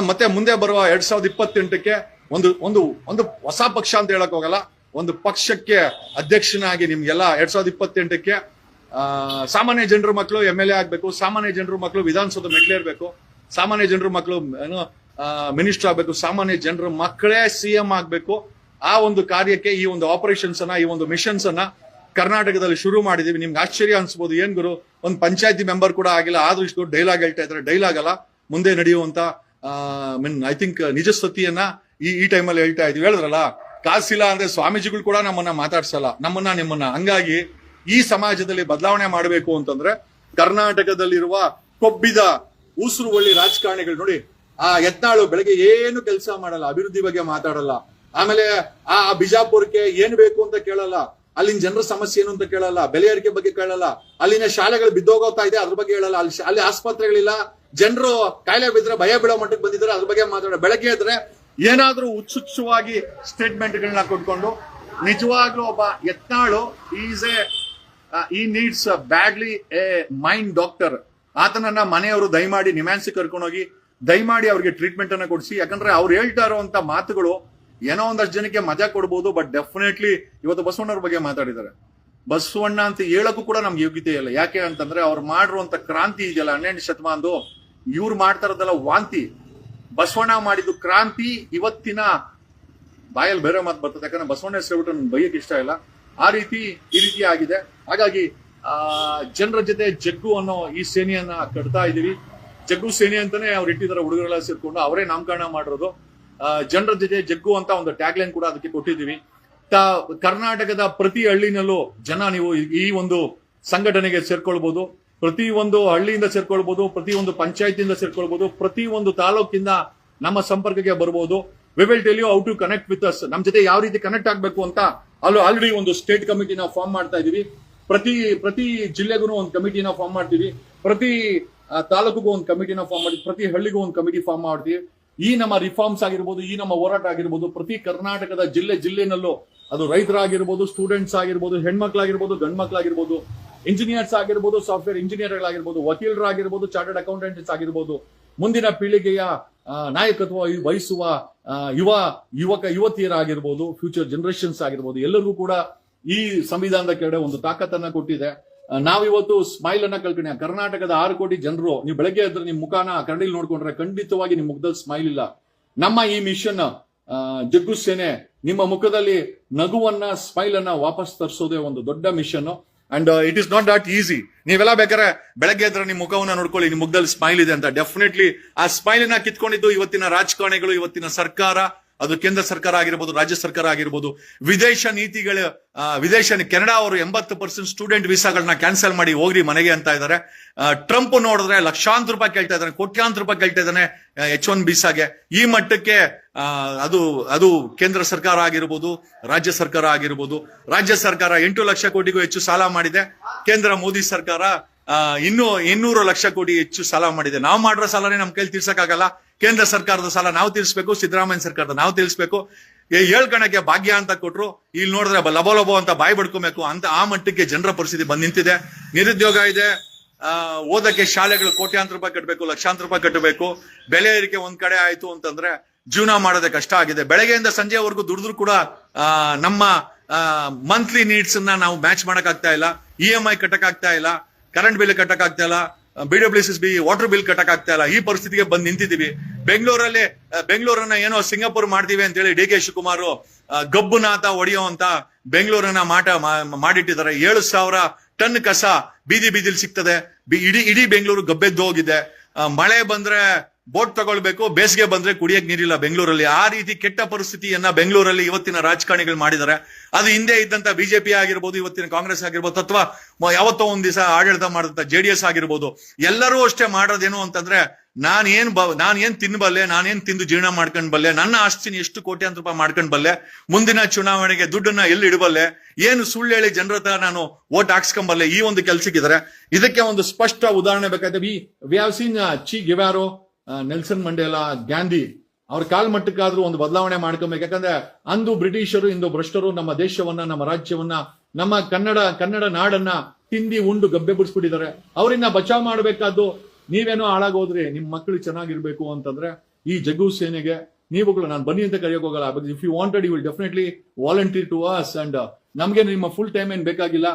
ಮತ್ತೆ ಮುಂದೆ ಬರುವ ಎರಡ್ ಸಾವಿರದ ಇಪ್ಪತ್ತೆಂಟಕ್ಕೆ ಒಂದು ಒಂದು ಒಂದು ಹೊಸ ಪಕ್ಷ ಅಂತ ಹೇಳಕ್ ಹೋಗಲ್ಲ. ಒಂದು ಪಕ್ಷಕ್ಕೆ ಅಧ್ಯಕ್ಷನಾಗಿ ನಿಮ್ಗೆಲ್ಲ ಎರಡ್ ಸಾವಿರದ ಇಪ್ಪತ್ತೆಂಟಕ್ಕೆ ಸಾಮಾನ್ಯ ಜನರ ಮಕ್ಕಳು ಎಂ ಎಲ್ ಎ ಆಗ್ಬೇಕು, ಸಾಮಾನ್ಯ ಜನರ ಮಕ್ಕಳು ವಿಧಾನಸೌಧ ಮೆಟ್ಲೇರ್ಬೇಕು ಸಾಮಾನ್ಯ ಜನರ ಮಕ್ಕಳು, ಏನು ಮಿನಿಸ್ಟರ್ ಆಗ್ಬೇಕು, ಸಾಮಾನ್ಯ ಜನರ ಮಕ್ಕಳೇ ಸಿ ಎಂ ಆಗ್ಬೇಕು. ಆ ಒಂದು ಕಾರ್ಯಕ್ಕೆ ಈ ಒಂದು ಆಪರೇಷನ್ಸ್ ಅನ್ನ, ಈ ಒಂದು ಮಿಷನ್ಸ್ ಅನ್ನ ಕರ್ನಾಟಕದಲ್ಲಿ ಶುರು ಮಾಡಿದೀವಿ. ನಿಮ್ಗೆ ಆಶ್ಚರ್ಯ ಅನ್ಸ್ಬೋದು, ಏನ್ ಗುರು? ಒಂದು ಪಂಚಾಯತಿ ಮೆಂಬರ್ ಕೂಡ ಆಗಿಲ್ಲ ಆದ್ರೂ ಇಷ್ಟು ಡೈಲಾಗ್ ಹೇಳ್ತಾ ಇದ್ದಾರೆ ಡೈಲಾಗ್ ಅಲ್ಲ, ಮುಂದೆ ನಡೆಯುವಂತ ಮೀನ್ ಐ ಥಿಂಕ್ ನಿಜ ಸತಿಯನ್ನ ಈ ಈ ಟೈಮಲ್ಲಿ ಹೇಳ್ತಾ ಇದೀವಿ. ಹೇಳಿದ್ರಲ್ಲ ಕಾಸಿಲ್ಲ ಅಂದ್ರೆ ಸ್ವಾಮೀಜಿಗಳು ಕೂಡ ನಮ್ಮನ್ನ ಮಾತಾಡ್ಸಲ್ಲ, ನಮ್ಮನ್ನ ನಿಮ್ಮನ್ನ. ಹಂಗಾಗಿ ಈ ಸಮಾಜದಲ್ಲಿ ಬದಲಾವಣೆ ಮಾಡಬೇಕು ಅಂತಂದ್ರೆ ಕರ್ನಾಟಕದಲ್ಲಿರುವ ಕೊಬ್ಬಿದ ಉಸಿರು ಒಳ್ಳಿ ರಾಜಕಾರಣಿಗಳು ನೋಡಿ, ಆ ಯತ್ನಾಳು ಬೆಳಗ್ಗೆ ಏನು ಕೆಲಸ ಮಾಡಲ್ಲ, ಅಭಿವೃದ್ಧಿ ಬಗ್ಗೆ ಮಾತಾಡಲ್ಲ. ಆಮೇಲೆ ಆ ಬಿಜಾಪುರಕ್ಕೆ ಏನ್ ಬೇಕು ಅಂತ ಕೇಳಲ್ಲ, ಅಲ್ಲಿನ ಜನರ ಸಮಸ್ಯೆ ಏನು ಅಂತ ಕೇಳಲ್ಲ, ಬೆಲೆ ಏರಿಕೆ ಬಗ್ಗೆ ಕೇಳಲ್ಲ, ಅಲ್ಲಿನ ಶಾಲೆಗಳು ಬಿದ್ದೋಗ್ತಾ ಇದೆ, ಅದ್ರ ಬಗ್ಗೆ ಹೇಳಲ್ಲ, ಅಲ್ಲಿ ಅಲ್ಲಿ ಆಸ್ಪತ್ರೆಗಳಿಲ್ಲ, ಜನರು ಕಾಯಿಲೆ ಬಿದ್ರೆ ಭಯ ಬಿಡೋ ಮಟ್ಟಕ್ಕೆ ಬಂದಿದ್ದಾರೆ, ಅದ್ರ ಬಗ್ಗೆ ಮಾತಾಡೋ ಬೆಳಗ್ಗೆ ಎದ್ರೆ ಏನಾದ್ರೂ ಹುಚ್ಚುಚ್ಚುವಾಗಿ ಸ್ಟೇಟ್ಮೆಂಟ್ಗಳನ್ನ ಕೊಟ್ಕೊಂಡು, ನಿಜವಾಗ್ಲೂ ಒಬ್ಬ Yatnal is a he needs badly a mind doctor ಆತನನ್ನ ಮನೆಯವರು ದಯಮಾಡಿ, ನಿಮ್ಯಾನ್ಸಿ ಕರ್ಕೊಂಡೋಗಿ, ದಯಮಾಡಿ ಅವ್ರಿಗೆ ಟ್ರೀಟ್ಮೆಂಟ್ ಅನ್ನ ಕೊಡಿಸಿ. ಯಾಕಂದ್ರೆ ಅವ್ರು ಹೇಳ್ತಾ ಇರುವಂತ ಮಾತುಗಳು ಏನೋ ಒಂದಷ್ಟು ಜನಕ್ಕೆ ಮಜಾ ಕೊಡ್ಬೋದು ಬಟ್ ಡೆಫಿನೆಟ್ಲಿ ಇವತ್ತು ಬಸವಣ್ಣವ್ರ ಬಗ್ಗೆ ಮಾತಾಡಿದ್ದಾರೆ. ಬಸವಣ್ಣ ಅಂತ ಹೇಳಕ್ಕೂ ಕೂಡ ನಮ್ಗೆ ಯೋಗ್ಯತೆ ಇಲ್ಲ. ಯಾಕೆ ಅಂತಂದ್ರೆ ಅವ್ರು ಮಾಡಿರುವಂತ ಕ್ರಾಂತಿ ಇದೆಯಲ್ಲ, ಹನ್ನೆರಡು ಶತಮಾನದು ಇವ್ರು ಮಾಡ್ತಾ ಇರೋದೆಲ್ಲ ವಾಂತಿ. ಬಸವಣ್ಣ ಮಾಡಿದ್ದು ಕ್ರಾಂತಿ ಇವತ್ತಿನ ಬಾಯಲ್ಲಿ ಬೇರೆ ಮಾತು ಬರ್ತದೆ. ಯಾಕಂದ್ರೆ ಬಸವಣ್ಣ ಹೆಸರು ನನ್ಗೆ ಬೈಯಕ್ಕೆ ಇಷ್ಟ ಇಲ್ಲ. ಆ ರೀತಿ, ಈ ರೀತಿ ಆಗಿದೆ. ಹಾಗಾಗಿ, ಆ, ಜನರ ಜೊತೆ ಜಗ್ಗು ಅನ್ನೋ ಈ ಸೇನೆಯನ್ನ ಕಟ್ತಾ ಇದೀವಿ ಜಗ್ಗು ಸೇನೆ ಅಂತಾನೆ ಅವ್ರು ಇಟ್ಟಿದ್ದಾರೆ ಹುಡುಗರೆಲ್ಲ ಸೇರ್ಕೊಂಡು. ಅವರೇ ನಾಮಕರಣ ಮಾಡಿರೋದು. ಜನರ ಜೊತೆ ಜಗ್ಗು ಅಂತ ಒಂದು ಟ್ಯಾಗ್ ಲೈನ್ ಕೂಡ ಅದಕ್ಕೆ ಕೊಟ್ಟಿದ್ದೀವಿ. ತ- ಕರ್ನಾಟಕದ ಪ್ರತಿ ಹಳ್ಳಿನಲ್ಲೂ ಜನ ನೀವು ಈ ಒಂದು ಸಂಘಟನೆಗೆ ಸೇರ್ಕೊಳ್ಬಹುದು ಪ್ರತಿ ಒಂದು ಹಳ್ಳಿಯಿಂದ ಸೇರ್ಕೊಳ್ಬಹುದು ಪ್ರತಿ ಒಂದು ಪಂಚಾಯತಿಯಿಂದ ಸೇರ್ಕೊಳ್ಬಹುದು ಪ್ರತಿ ಒಂದು ತಾಲೂಕಿಂದ ನಮ್ಮ ಸಂಪರ್ಕಕ್ಕೆ ಬರಬಹುದು we will tell you how to connect with us ನಮ್ಮ ಜೊತೆ ಯಾವ ರೀತಿ ಕನೆಕ್ಟ್ ಆಗ್ಬೇಕು ಅಂತ ಅಲ್ಲಿ ಆಲ್ರೆಡಿ ಒಂದು ಸ್ಟೇಟ್ ಕಮಿಟಿನ ಫಾರ್ಮ್ ಮಾಡ್ತಾ ಇದೀವಿ. ಪ್ರತಿ ಪ್ರತಿ ಜಿಲ್ಲೆಗೂ ಒಂದು ಕಮಿಟಿನ ಫಾರ್ಮ್ ಮಾಡ್ತೀವಿ. ಪ್ರತಿ ತಾಲೂಕುಗೂ ಒಂದು ಕಮಿಟಿನ ಫಾರ್ಮ್ ಮಾಡಿ ಪ್ರತಿ ಹಳ್ಳಿಗೂ ಒಂದು ಕಮಿಟಿ ಫಾರ್ಮ್ ಮಾಡ್ತೀವಿ. ಈ ನಮ್ಮ ರಿಫಾರ್ಮ್ಸ್ ಆಗಿರ್ಬೋದು, ಈ ನಮ್ಮ ಹೋರಾಟ ಆಗಿರ್ಬೋದು, ಪ್ರತಿ ಕರ್ನಾಟಕದ ಜಿಲ್ಲೆ ಜಿಲ್ಲೆನಲ್ಲೂ ಅದು ರೈತರಾಗಿರ್ಬೋದು ಸ್ಟೂಡೆಂಟ್ಸ್ ಆಗಿರ್ಬೋದು, ಹೆಣ್ಮಕ್ಳಾಗಿರ್ಬೋದು, ಗಂಡ್ಮಕ್ಳಾಗಿರ್ಬೋದು ಇಂಜಿನಿಯರ್ಸ್ ಆಗಿರ್ಬೋದು, ಸಾಫ್ಟ್ವೇರ್ ಇಂಜಿನಿಯರ್ಗಳಾಗಿರ್ಬೋದು, ವಕೀಲರಾಗಿರ್ಬೋದು, ಚಾರ್ಟರ್ಡ್ ಅಕೌಂಟೆಂಟ್ಸ್ ಆಗಿರ್ಬೋದು, ಮುಂದಿನ ಪೀಳಿಗೆಯ ನಾಯಕತ್ವ ವಹಿಸುವ ಯುವ, ಯುವಕ, ಯುವತಿಯರಾಗಿರ್ಬೋದು ಫ್ಯೂಚರ್ ಜನರೇಷನ್ಸ್ ಆಗಿರ್ಬೋದು, ಎಲ್ಲರಿಗೂ ಕೂಡ ಈ ಸಂವಿಧಾನದ ಕಡೆ ಒಂದು ತಾಕತ್ತನ್ನ ಕೊಟ್ಟಿದೆ. ನಾವಿವತ್ತು ಸ್ಮೈಲ್ ಅನ್ನ ಕಳ್ಕೊಂಡ ಕರ್ನಾಟಕದ ಆರು ಕೋಟಿ ಜನರು, ನೀವು ಬೆಳಗ್ಗೆ ಎದ್ರೆ ನಿಮ್ ಮುಖಾನ ಕರಡಿಲ್ ನೋಡ್ಕೊಂಡ್ರೆ ಖಂಡಿತವಾಗಿ ನಿಮ್ ಮುಖದಲ್ಲಿ ಸ್ಮೈಲ್ ಇಲ್ಲ. ನಮ್ಮ ಈ ಮಿಷನ್ ಜಗ್ಗು ಸೇನೆ ನಿಮ್ಮ ಮುಖದಲ್ಲಿ ನಗುವನ್ನ ಸ್ಮೈಲ್ ಅನ್ನ ವಾಪಸ್ ತರಿಸೋದೇ ಒಂದು ದೊಡ್ಡ mission and it is not that easy ನೀವೆಲ್ಲ ಬೇಕಾದ್ರೆ ಬೆಳಗ್ಗೆ ಎದ್ರೆ ನಿಮ್ಮ ಮುಖವನ್ನ ನೋಡ್ಕೊಳ್ಳಿ, ನಿಮ್ಮ ಮುಖದಲ್ಲಿ ಸ್ಮೈಲ್ ಇದೆ ಅಂತ. ಡೆಫಿನೆಟ್ಲಿ ಆ ಸ್ಮೈಲ್ನ ಕಿತ್ಕೊಂಡಿದ್ದು ಇವತ್ತಿನ ರಾಜಕಾರಣಿಗಳು, ಇವತ್ತಿನ ಸರ್ಕಾರ. ಅದು ಕೇಂದ್ರ ಸರ್ಕಾರ ಆಗಿರ್ಬೋದು, ರಾಜ್ಯ ಸರ್ಕಾರ ಆಗಿರ್ಬೋದು, ವಿದೇಶ ನೀತಿಗಳ ವಿದೇಶ ಕೆನಡಾ ಅವರು ಎಂಬತ್ತು ಪರ್ಸೆಂಟ್ ಸ್ಟೂಡೆಂಟ್ ವೀಸಾಗಳನ್ನ ಕ್ಯಾನ್ಸಲ್ ಮಾಡಿ ಹೋಗ್ರಿ ಮನೆಗೆ ಅಂತ ಇದ್ದಾರೆ ಟ್ರಂಪ್ ನೋಡಿದ್ರೆ ಲಕ್ಷಾಂತರ ರೂಪಾಯಿ ಕೇಳ್ತಾ ಇದ್ದಾನೆ ಕೋಟ್ಯಾಂತರ ರೂಪಾಯಿ ಕೇಳ್ತಾ ಇದ್ದಾನೆ ಎಚ್ ಒನ್ ವೀಸಾಗೆ. ಈ ಮಟ್ಟಕ್ಕೆ ಅದು ಅದು ಕೇಂದ್ರ ಸರ್ಕಾರ ಆಗಿರ್ಬೋದು, ರಾಜ್ಯ ಸರ್ಕಾರ ಆಗಿರ್ಬೋದು, ರಾಜ್ಯ ಸರ್ಕಾರ ಎಂಟು ಲಕ್ಷ ಕೋಟಿಗೂ ಹೆಚ್ಚು ಸಾಲ ಮಾಡಿದೆ, ಕೇಂದ್ರ ಮೋದಿ ಸರ್ಕಾರ ಇನ್ನೂ ಇನ್ನೂರು ಲಕ್ಷ ಕೋಟಿ ಹೆಚ್ಚು ಸಾಲ ಮಾಡಿದೆ. ನಾವು ಮಾಡಿರೋ ಸಾಲನೇ ನಮ್ಮ ಕೈಲಿ ತೀರ್ಸಕ್ಕಾಗಲ್ಲ. ಕೇಂದ್ರ ಸರ್ಕಾರದ ಸಾಲ ನಾವು ತಿಳಿಸ್ಬೇಕು ಸಿದ್ದರಾಮಯ್ಯ ಸರ್ಕಾರದ ನಾವು ತೀರಿಸಬೇಕು. ಹೇಳ್ಕಣಕ್ಕೆ ಭಾಗ್ಯ ಅಂತ ಕೊಟ್ರು, ಇಲ್ಲಿ ನೋಡಿದ್ರೆ ಲಬೋ ಲಬೋ ಅಂತ ಬಾಯಿ ಬಡ್ಕೊಬೇಕು ಅಂತ ಆ ಮಟ್ಟಕ್ಕೆ ಜನರ ಪರಿಸ್ಥಿತಿ ಬಂದ್ ನಿಂತಿದೆ. ನಿರುದ್ಯೋಗ ಇದೆ ಓದಕ್ಕೆ ಶಾಲೆಗಳು ಕೋಟ್ಯಾಂತರ ರೂಪಾಯಿ ಕಟ್ಟಬೇಕು ಲಕ್ಷಾಂತರ ರೂಪಾಯಿ ಕಟ್ಟಬೇಕು ಬೆಲೆ ಏರಿಕೆ ಒಂದ್ ಕಡೆ ಆಯ್ತು ಅಂತಂದ್ರೆ ಜೀವನ ಮಾಡೋದೇ ಕಷ್ಟ ಆಗಿದೆ. ಬೆಳಗ್ಗೆಯಿಂದ ಸಂಜೆವರೆಗೂ ದುಡಿದ್ರು ಕೂಡ ನಮ್ಮ ಮಂತ್ಲಿ ನೀಡ್ಸ್ ನಾವು ಮ್ಯಾಚ್ ಮಾಡಕ್ ಆಗ್ತಾ ಇಲ್ಲ. ಇ ಎಂ ಐ ಕಟ್ಟಕ್ ಆಗ್ತಾ ಇಲ್ಲ. ಕರೆಂಟ್ ಬಿಲ್ ಕಟ್ಟಕ್ ಆಗ್ತಾ ಇಲ್ಲ. B W B water bill ಕಟ್ಟಕ್ ಆಗ್ತಾ ಇಲ್ಲ. ಈ ಪರಿಸ್ಥಿತಿಗೆ ಬಂದು ನಿಂತಿದ್ದೀವಿ. ಬೆಂಗಳೂರಲ್ಲಿ ಬೆಂಗಳೂರನ್ನ ಏನೋ ಸಿಂಗಾಪುರ್ ಮಾಡ್ತೀವಿ ಅಂತ ಹೇಳಿ ಡಿ ಕೆ ಶಿವಕುಮಾರ್ ಗಬ್ಬುನಾಥ ಅಂತ ಬೆಂಗಳೂರನ್ನ ಮಾಟ ಮಾಡಿಟ್ಟಿದ್ದಾರೆ. ಏಳು ಸಾವಿರ ಟನ್ ಕಸ ಬೀದಿ ಬೀದಿಲಿ ಸಿಗ್ತದೆ. ಇಡೀ ಇಡೀ ಬೆಂಗಳೂರು ಗಬ್ಬೆದ್ದು ಹೋಗಿದೆ. ಮಳೆ ಬಂದ್ರೆ ಬೋಟ್ ತಗೊಳ್ಬೇಕು, ಬೇಸಿಗೆ ಬಂದ್ರೆ ಕುಡಿಯಕ್ ನೀರಿಲ್ಲ ಬೆಂಗಳೂರಲ್ಲಿ. ಆ ರೀತಿ ಕೆಟ್ಟ ಪರಿಸ್ಥಿತಿಯನ್ನ ಬೆಂಗಳೂರಲ್ಲಿ ಇವತ್ತಿನ ರಾಜಕಾರಣಿಗಳು ಮಾಡಿದ್ದಾರೆ. ಅದು ಹಿಂದೆ ಇದ್ದಂತ ಬಿಜೆಪಿ ಆಗಿರ್ಬೋದು, ಇವತ್ತಿನ ಕಾಂಗ್ರೆಸ್ ಆಗಿರ್ಬೋದು, ಅಥವಾ ಯಾವತ್ತೋ ಒಂದ್ ದಿವಸ ಆಡಳಿತ ಮಾಡಿದಂತ ಜೆ ಡಿ ಎಸ್ ಆಗಿರ್ಬೋದು, ಎಲ್ಲರೂ ಅಷ್ಟೇ ಮಾಡೋದೇನು ಅಂತಂದ್ರೆ ನಾನ್ ಏನ್ ಬ, ನಾನ್ ಏನ್ ತಿನ್ಬಲ್ಲೆ ನಾನೇನ್ ತಿಂದು ಜೀರ್ಣ ಮಾಡ್ಕೊಂಡ್ ಬಲ್ಲೆ, ನನ್ನ ಆಸ್ತಿನ ಎಷ್ಟು ಕೋಟ್ಯಾಂತರ ರೂಪಾಯಿ ಮಾಡ್ಕೊಂಡ್ ಬಲ್ಲೆ, ಮುಂದಿನ ಚುನಾವಣೆಗೆ ದುಡ್ಡನ್ನ ಎಲ್ಲಿ ಇಡಬಲ್ಲೆ, ಏನು ಸುಳ್ಳು ಹೇಳಿ ಜನರ ಹತ್ರ ನಾನು ಓಟ್ ಹಾಕ್ಸ್ಕೊಂಬಲ್ಲೆ ಈ ಒಂದು ಕೆಲ್ಸಕ್ಕಿದ್ದಾರೆ. ಇದಕ್ಕೆ ಒಂದು ಸ್ಪಷ್ಟ ಉದಾಹರಣೆ ಬೇಕಾದ್ರೆ we have Che Guevara Nelson Mandela, Gandhi ಅವ್ರ ಕಾಲ್ ಮಟ್ಟಕ್ಕಾದ್ರೂ ಒಂದು ಬದಲಾವಣೆ ಮಾಡ್ಕೊಬೇಕು. ಯಾಕಂದ್ರೆ ಅಂದು ಬ್ರಿಟಿಷರು, ಇಂದು ಭ್ರಷ್ಟರು ನಮ್ಮ ದೇಶವನ್ನ, ನಮ್ಮ ರಾಜ್ಯವನ್ನ, ನಮ್ಮ ಕನ್ನಡ ಕನ್ನಡ ನಾಡನ್ನ ತಿಂದಿ ಉಂಡು ಗಬ್ಬೆ ಬಿಡಿಸ್ಬಿಟ್ಟಿದ್ದಾರೆ. ಅವರಿಂದ ಬಚಾವ್ ಮಾಡಬೇಕಾದ್ದು ನೀವೇನೋ ಹಾಳಾಗೋದ್ರಿ, ನಿಮ್ ಮಕ್ಕಳು ಚೆನ್ನಾಗಿರ್ಬೇಕು ಅಂತಂದ್ರೆ ಈ ಜಗ್ಗು ಸೇನೆಗೆ ನೀವುಗಳು ನಾನು ಬನ್ನಿ ಅಂತ ಕರೆಯೋಕೆ ಹೋಗಲ್ಲ. But if you wanted you will definitely volunteer to us and ನಮಗೆ ನಿಮ್ಮ ಫುಲ್ ಟೈಮ್ ಏನ್ ಬೇಕಾಗಿಲ್ಲ.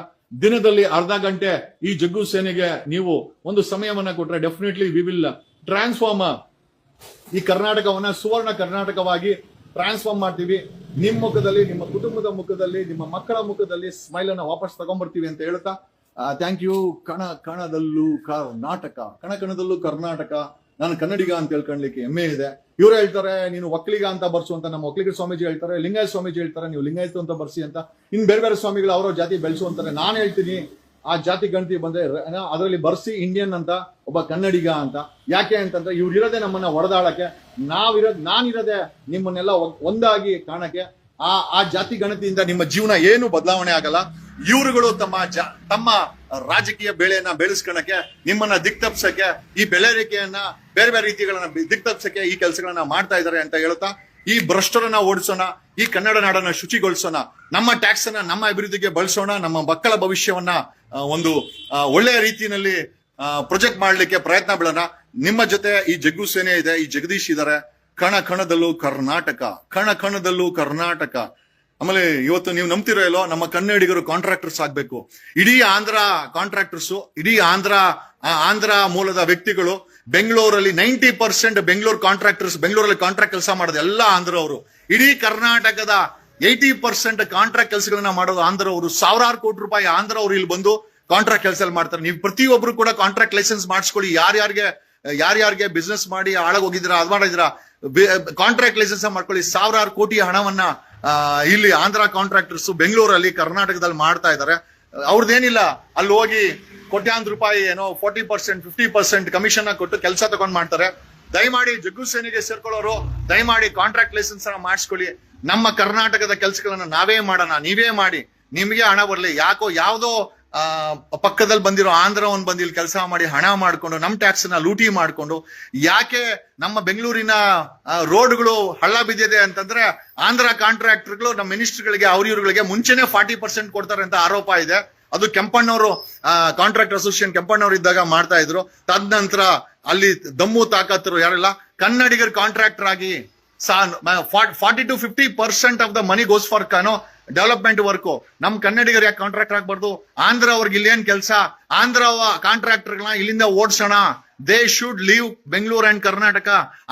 ದಿನದಲ್ಲಿ ಅರ್ಧ ಗಂಟೆ ಈ ಜಗ್ಗು ಸೇನೆಗೆ ನೀವು ಒಂದು ಸಮಯವನ್ನ ಕೊಟ್ರೆ ಡೆಫಿನೆಟ್ಲಿ ವಿ ವಿಲ್ ಟ್ರಾನ್ಸ್ಫಾರ್ಮ್ ಈ ಕರ್ನಾಟಕವನ್ನ ಸುವರ್ಣ ಕರ್ನಾಟಕವಾಗಿ ಟ್ರಾನ್ಸ್ಫಾರ್ಮ್ ಮಾಡ್ತೀವಿ. ನಿಮ್ಮ ಮುಖದಲ್ಲಿ, ನಿಮ್ಮ ಕುಟುಂಬದ ಮುಖದಲ್ಲಿ, ನಿಮ್ಮ ಮಕ್ಕಳ ಮುಖದಲ್ಲಿ ಸ್ಮೈಲ್ ಅನ್ನ ವಾಪಸ್ ತಗೊಂಡ್ಬರ್ತೀವಿ ಅಂತ ಹೇಳ್ತಾ ಥ್ಯಾಂಕ್ ಯು ಕಣ, ಕಣದಲ್ಲೂ ಕರ್ನಾಟಕ ಕಣ ಕಣದಲ್ಲೂ ಕರ್ನಾಟಕ. ನಾನು ಕನ್ನಡಿಗ ಅಂತ ಹೇಳ್ಕೊಳ್ಲಿಕ್ಕೆ ಹೆಮ್ಮೆ ಇದೆ. ಇವ್ರು ಹೇಳ್ತಾರೆ, ನೀನು ಒಕ್ಕಲಿಗ ಅಂತ ಬರ್ಸು ಅಂತ ನಮ್ಮ ಒಕ್ಕಲಿಗ ಸ್ವಾಮೀಜಿ ಹೇಳ್ತಾರೆ ಲಿಂಗಾಯ ಸ್ವಾಮೀಜಿ ಹೇಳ್ತಾರೆ, ನೀವು ಲಿಂಗಾಯತ ಅಂತ ಬರ್ಸಿ ಅಂತ. ಇನ್ ಬೇರೆ ಬೇರೆ ಸ್ವಾಮಿಗಳು ಅವರ ಜಾತಿ ಬೆಳೆಸು ಅಂತಾರೆ. ನಾನು ಹೇಳ್ತೀನಿ ಆ ಜಾತಿ ಗಣತಿ ಬಂದ್ರೆ ಅದರಲ್ಲಿ ಬರ್ಸಿ ಇಂಡಿಯನ್ ಅಂತ ಒಬ್ಬ ಕನ್ನಡಿಗ ಅಂತ. ಯಾಕೆ ಅಂತಂದ್ರೆ ಇವ್ರು ಇರೋದೇ ನಮ್ಮನ್ನ ಹೊಡೆದಾಡಕ್ಕೆ ನಾವಿರೋದ್ ನಾನಿರೋದೆ ನಿಮ್ಮನ್ನೆಲ್ಲ ಒಂದಾಗಿ ಕಾಣಕ್ಕೆ. ಆ ಆ ಜಾತಿ ಗಣತಿಯಿಂದ ನಿಮ್ಮ ಜೀವನ ಏನು ಬದಲಾವಣೆ ಆಗಲ್ಲ. ಇವರುಗಳು ತಮ್ಮ ತಮ್ಮ ರಾಜಕೀಯ ಬೆಳೆಯನ್ನ ಬೆಳೆಸ್ಕೊಳಕ್ಕೆ ನಿಮ್ಮನ್ನ ದಿಕ್ತಪ್ಸಕ್ಕೆ, ಈ ಬೆಳೆರಿಕೆಯನ್ನ ಬೇರೆ ಬೇರೆ ರೀತಿಗಳನ್ನ ದಿಕ್ತಪ್ಸಕ್ಕೆ ಈ ಕೆಲಸಗಳನ್ನ ಮಾಡ್ತಾ ಇದ್ದಾರೆ ಅಂತ ಹೇಳ್ತಾ ಈ ಭ್ರಷ್ಟರನ್ನ ಓಡಿಸೋಣ, ಈ ಕನ್ನಡ ನಾಡನ್ನ ಶುಚಿಗೊಳಿಸೋಣ, ನಮ್ಮ ಟ್ಯಾಕ್ಸ್ ಅನ್ನ ನಮ್ಮ ಅಭಿವೃದ್ಧಿಗೆ ಬಳಸೋಣ, ನಮ್ಮ ಮಕ್ಕಳ ಭವಿಷ್ಯವನ್ನ ಒಂದು ಒಳ್ಳೆಯ ರೀತಿಯಲ್ಲಿ ಪ್ರೊಜೆಕ್ಟ್ ಮಾಡ್ಲಿಕ್ಕೆ ಪ್ರಯತ್ನ ಬೀಳೋಣ. ನಿಮ್ಮ ಜೊತೆ ಈ ಜಗ್ಗು ಸೇನೆ ಇದೆ, ಈ ಜಗದೀಶ್ ಇದಾರೆ. ಕಣ ಕಣದಲ್ಲೂ ಕರ್ನಾಟಕ, ಕಣ ಕಣದಲ್ಲೂ ಕರ್ನಾಟಕ. ಆಮೇಲೆ ಇವತ್ತು ನೀವು ನಂಬ್ತಿರೋ ಇಲ್ಲೋ ನಮ್ಮ ಕನ್ನಡಿಗರು ಕಾಂಟ್ರಾಕ್ಟರ್ಸ್ ಆಗ್ಬೇಕು. ಇಡೀ ಆಂಧ್ರ ಕಾಂಟ್ರಾಕ್ಟರ್ಸ್ ಇಡೀ ಆಂಧ್ರ ಆಂಧ್ರ ಮೂಲದ ವ್ಯಕ್ತಿಗಳು ಬೆಂಗಳೂರಲ್ಲಿ ನೈಂಟಿ ಪರ್ಸೆಂಟ್ ಬೆಂಗಳೂರು ಕಾಂಟ್ರಾಕ್ಟರ್ಸ್, ಬೆಂಗಳೂರಲ್ಲಿ ಕಾಂಟ್ರಾಕ್ಟ್ ಕೆಲಸ ಮಾಡೋದು ಎಲ್ಲ ಆಂಧ್ರವರು ಇಡೀ ಕರ್ನಾಟಕದ ಏಯ್ಟಿ ಪರ್ಸೆಂಟ್ ಕಾಂಟ್ರಾಕ್ಟ್ ಕೆಲಸಗಳನ್ನ ಮಾಡೋದು ಆಂಧ್ರವರು ಸಾವಿರಾರು ಕೋಟಿ ರೂಪಾಯಿ ಆಂಧ್ರವರು ಇಲ್ಲಿ ಬಂದು ಕಾಂಟ್ರಾಕ್ಟ್ ಕೆಲಸ ಮಾಡ್ತಾರೆ. ನೀವು ಪ್ರತಿಯೊಬ್ರು ಕೂಡ ಕಾಂಟ್ರಾಕ್ಟ್ ಲೈಸೆನ್ಸ್ ಮಾಡಿಸ್ಕೊಳ್ಳಿ. ಯಾರ್ಯಾರಿಗೆ ಯಾರ್ಯಾರಿಗೆ ಬಿಸ್ನೆಸ್ ಮಾಡಿ ಹಾಳಾಗ್ ಹೋಗಿದ್ರ ಅದ್ ಮಾಡಿದಿರಾ ಕಾಂಟ್ರಾಕ್ಟ್ ಲೈಸೆನ್ಸ್ ಮಾಡ್ಕೊಳ್ಳಿ. ಸಾವಿರಾರು ಕೋಟಿ ಹಣವನ್ನ ಇಲ್ಲಿ ಆಂಧ್ರ ಕಾಂಟ್ರಾಕ್ಟರ್ಸ್ ಬೆಂಗಳೂರಲ್ಲಿ, ಕರ್ನಾಟಕದಲ್ಲಿ ಮಾಡ್ತಾ ಇದ್ದಾರೆ. ಅವ್ರದ್ದೇನಿಲ್ಲ ಅಲ್ಲಿ ಹೋಗಿ ಕೋಟ್ಯಾಂತರ ರೂಪಾಯಿ ಏನೋ forty percent fifty percent commission ಕೊಟ್ಟು ಕೆಲಸ ತಗೊಂಡ್ ಮಾಡ್ತಾರೆ. ದಯಮಾಡಿ ಜಗ್ಗು ಸೇನೆಗೆ ಸೇರ್ಕೊಳ್ಳೋರು, ದಯಮಾಡಿ ಕಾಂಟ್ರಾಕ್ಟ್ ಲೈಸೆನ್ಸ್ ಅನ್ನ ಮಾಡಿಸ್ಕೊಳ್ಳಿ. ನಮ್ಮ ಕರ್ನಾಟಕದ ಕೆಲಸಗಳನ್ನ ನಾವೇ ಮಾಡೋಣ, ನೀವೇ ಮಾಡಿ. ನಿಮಗೆ ಹಣ ಬರಲಿ. ಯಾಕೋ ಯಾವ್ದೋ ಪಕ್ಕದಲ್ಲಿ ಬಂದಿರೋ ಆಂಧ್ರ ಬಂದು ಇಲ್ಲಿ ಕೆಲಸ ಮಾಡಿ ಹಣ ಮಾಡ್ಕೊಂಡು, ನಮ್ ಟ್ಯಾಕ್ಸ್ನ ಲೂಟಿ ಮಾಡ್ಕೊಂಡು, ಯಾಕೆ ನಮ್ಮ ಬೆಂಗಳೂರಿನ ರೋಡ್ಗಳು ಹಳ್ಳ ಬಿದ್ದಿದೆ ಅಂತಂದ್ರೆ ಆಂಧ್ರ ಕಾಂಟ್ರಾಕ್ಟರ್ಗಳು ನಮ್ಮ ಮಿನಿಸ್ಟರ್ಗಳಿಗೆ ಅವ್ರ ಇವ್ರಗಳಿಗೆ ಮುಂಚೆನೆ ಫಾರ್ಟಿ ಪರ್ಸೆಂಟ್ ಕೊಡ್ತಾರೆ ಅಂತ ಆರೋಪ ಇದೆ. ಅದು ಕೆಂಪಣ್ಣವರು ಕಾಂಟ್ರಾಕ್ಟ್ ಅಸೋಸಿಯೇಷನ್ ಕೆಂಪಣ್ಣವರು ಇದ್ದಾಗ ಮಾಡ್ತಾ ಇದ್ರು. ತದನಂತರ ಅಲ್ಲಿ ದಮ್ಮು ತಾಕತ್ತರು ಯಾರೆಲ್ಲ. ಕನ್ನಡಿಗರ್ ಕಾಂಟ್ರಾಕ್ಟರ್ ಆಗಿ forty to fifty percent of the money goes for ಕನೋ development work ನಮ್ ಕನ್ನಡಿಗರು ಯಾಕೆ ಕಾಂಟ್ರಾಕ್ಟರ್ ಆಗ್ಬಾರ್ದು? ಆಂಧ್ರ ಅವ್ರಿಗೆ ಇಲ್ಲೇನ್ ಕೆಲಸ? ಆಂಧ್ರ ಕಾಂಟ್ರಾಕ್ಟರ್ಗಳನ್ನ ಇಲ್ಲಿಂದ ಓಡಿಸೋಣ. They should leave Bengaluru and Karnataka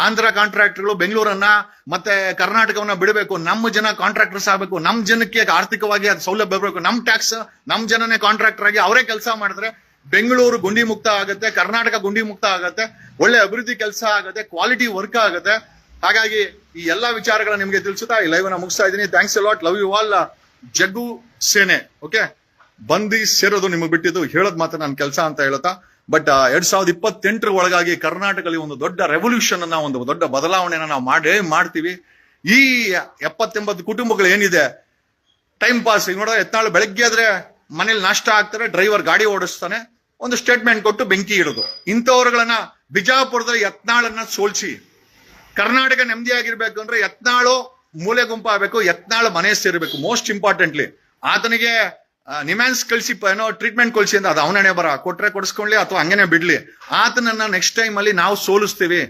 Andhra ಕಾಂಟ್ರಾಕ್ಟರ್ಗಳು ಬೆಂಗಳೂರನ್ನ ಮತ್ತೆ ಕರ್ನಾಟಕವನ್ನ ಬಿಡಬೇಕು. ನಮ್ಮ ಜನ ಕಾಂಟ್ರಾಕ್ಟರ್ಸ್ ಆಗಬೇಕು. ನಮ್ಮ ಜನಕ್ಕೆ ಆರ್ಥಿಕವಾಗಿ ಅದು ಸೌಲಭ್ಯ ಬರಬೇಕು ನಮ್ಮ ಟ್ಯಾಕ್ಸ್ ನಮ್ಮ ಜನನೇ ಕಾಂಟ್ರಾಕ್ಟರ್ ಆಗಿ ಅವರೇ ಕೆಲಸ ಮಾಡಿದ್ರೆ ಬೆಂಗಳೂರು ಗುಂಡಿ ಮುಕ್ತ ಆಗುತ್ತೆ, ಕರ್ನಾಟಕ ಗುಂಡಿ ಮುಕ್ತ ಆಗುತ್ತೆ, ಒಳ್ಳೆ ಅಭಿವೃದ್ಧಿ ಕೆಲಸ ಆಗುತ್ತೆ ಕ್ವಾಲಿಟಿ ವರ್ಕ್ ಆಗುತ್ತೆ. ಹಾಗಾಗಿ ಈ ಎಲ್ಲಾ ವಿಚಾರಗಳ ನಿಮಗೆ ತಿಳಿಸುತ್ತಾ ಈ ಲೈವ್ ಮುಗಿಸ್ತಾ ಇದ್ದೀನಿ. Thanks lot love you all Jaggu ಸೇನೆ ಓಕೆ ಬಂದಿ ಸೇರೋದು ನಿಮಗೆ ಬಿಟ್ಟಿದ್ದು. ಹೇಳೋದ್ ಮಾತ್ರ ನನ್ನ ಕೆಲಸ ಅಂತ ಹೇಳುತ್ತಾ. ಬಟ್ ಎರಡ್ ಸಾವಿರದ ಇಪ್ಪತ್ತೆಂಟರ ಒಳಗಾಗಿ ಕರ್ನಾಟಕದಲ್ಲಿ ಒಂದು ದೊಡ್ಡ ರೆವಲ್ಯೂಷನ್ ಅನ್ನ, ಒಂದು ದೊಡ್ಡ ಬದಲಾವಣೆಯನ್ನ ನಾವು ಮಾಡೇ ಮಾಡ್ತೀವಿ. ಈ ಎಪ್ಪತ್ತೆಂಬತ್ತು ಕುಟುಂಬಗಳು ಏನಿದೆ? ಟೈಮ್ ಪಾಸ್ ಈಗ ನೋಡಿದ್ರೆ ಎತ್ನಾಳು ಬೆಳಗ್ಗೆ ಆದ್ರೆ ಮನೇಲಿ ನಾಷ್ಟ ಆಗ್ತಾರೆ ಡ್ರೈವರ್ ಗಾಡಿ ಓಡಿಸ್ತಾನೆ. ಒಂದು ಸ್ಟೇಟ್ಮೆಂಟ್ ಕೊಟ್ಟು ಬೆಂಕಿ ಇಡೋದು. ಇಂಥವ್ರುಗಳನ್ನ ಬಿಜಾಪುರದಲ್ಲಿ ಯತ್ನಾಳನ್ನ ಸೋಲ್ಸಿ. ಕರ್ನಾಟಕ ನೆಮ್ಮದಿಯಾಗಿರ್ಬೇಕು ಅಂದ್ರೆ ಯತ್ನಾಳು ಮೂಲೆ ಗುಂಪಾಗಬೇಕು ಯತ್ನಾಳು ಮನೆ ಸೇರ್ಬೇಕು ಮೋಸ್ಟ್ ಇಂಪಾರ್ಟೆಂಟ್ಲಿ ಆತನಿಗೆ ನಿಮ್ಯಾನ್ಸ್ ಕಳಿಸಿ, ಏನೋ ಟ್ರೀಟ್ಮೆಂಟ್ ಕಳಿಸಿ ಅಂತ ಅದು ಅವನೇ ಬರ, ಕೊಟ್ರೆ ಕೊಡಿಸ್ಕೊಳ್ಳಿ ಅಥವಾ ಹಂಗೇನೆ ಬಿಡ್ಲಿ. ಆತನನ್ನ ನೆಕ್ಸ್ಟ್ ಟೈಮ್ ಅಲ್ಲಿ ನಾವು ಸೋಲಿಸ್ತೀವಿ.